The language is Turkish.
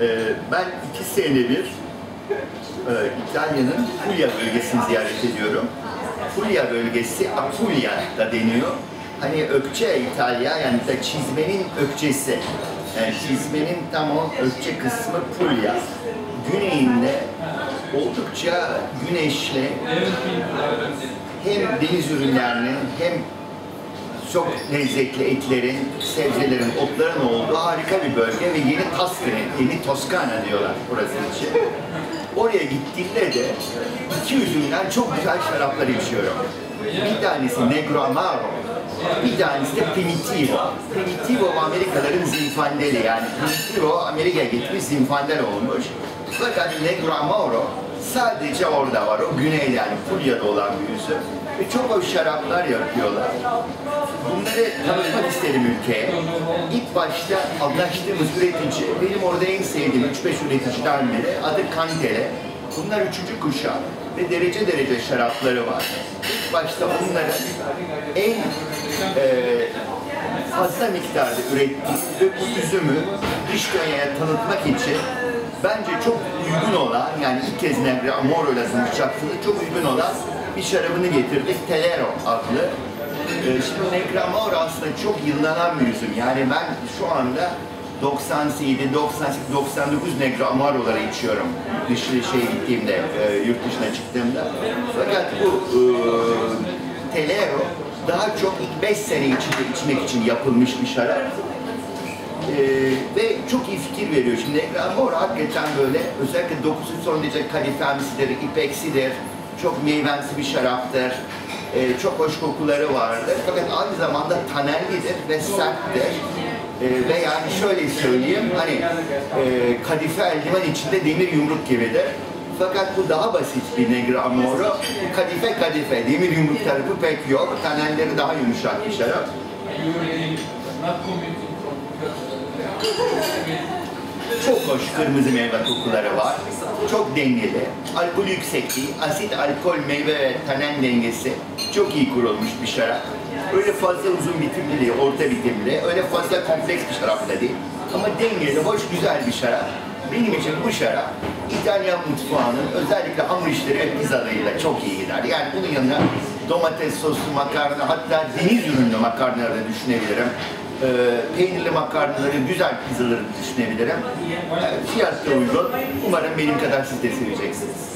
Ee, ben iki senedir e, İtalya'nın Puglia bölgesini ziyaret ediyorum. Puglia bölgesi Apulia da deniyor. Hani ökçe İtalya yani da çizmenin ökçesi. Yani çizmenin tam o ökçe kısmı Puglia. Güneyinde oldukça güneşli hem deniz ürünlerinin hem çok lezzetli etlerin, sebzelerin, otların olduğu harika bir bölge ve yeni Tuscany, yeni Toskana diyorlar burası için. Oraya gittiğimde de iki üzümden çok güzel şaraplar içiyorum. Bir tanesi Negro Amaro, bir tanesi de Primitivo. Primitivo Amerikalıların zinfandeli yani Primitivo Amerika'ya gitmiş zinfandel olmuş. Fakat Negro Amaro sadece orada var, o güneyde yani Puglia'da olan bir üzüm. Ve çok hoş şaraplar yapıyorlar. Bunları tanıtmak isterim ülkeye. İlk başta anlaştığımız üretici, benim orada en sevdiğim 3-5 üreticiden biri, adı Kantele. Bunlar üçüncü kuşak ve derece derece şarapları var. İlk başta bunların en e, fazla miktarda ürettiği ve bu üzümü dış dünyaya tanıtmak için bence çok uygun olan, yani ilk kez Negre Amoro ile tanışacaksınız, çok uygun olan bir şarabını getirdik. Telero adlı. Ee, Şimdi Negre Amaro aslında çok yıllanan bir üzüm. Yani ben şu anda 97, 98, 99 Negro Amaro'ları içiyorum. Dış şey gittiğimde, e, yurt dışına çıktığımda. Fakat bu e, Telero daha çok ilk 5 sene içinde içmek için yapılmış bir şarap. Ee, ve çok iyi fikir veriyor. Şimdi Ekrem Mor hakikaten böyle özellikle dokusu son derece kalifemsidir, ipeksidir, çok meyvemsi bir şaraptır. Ee, çok hoş kokuları vardır. Fakat aynı zamanda tanellidir ve serttir. Ee, ve yani şöyle söyleyeyim, hani e, kadife eldiven içinde demir yumruk gibidir. Fakat bu daha basit bir Negro Amoro. Bu kadife kadife, demir yumruk tarafı pek yok. Tanelleri daha yumuşak bir şarap. Çok hoş kırmızı meyve kokuları var. Çok dengeli. Alkol yüksek değil. Asit, alkol, meyve ve tanen dengesi çok iyi kurulmuş bir şarap. Öyle fazla uzun bitimli değil, orta bitimli. Öyle fazla kompleks bir şarap da değil. Ama dengeli, hoş, güzel bir şarap. Benim için bu şarap İtalyan mutfağının özellikle hamur işleri ve pizzalarıyla çok iyi gider. Yani bunun yanına domates soslu makarna hatta deniz ürünlü makarnaları düşünebilirim. Ee, peynirli makarnaları, güzel pizzaları düşünebilirim. Ee, fiyat da uygun. Umarım benim kadar siz de seveceksiniz.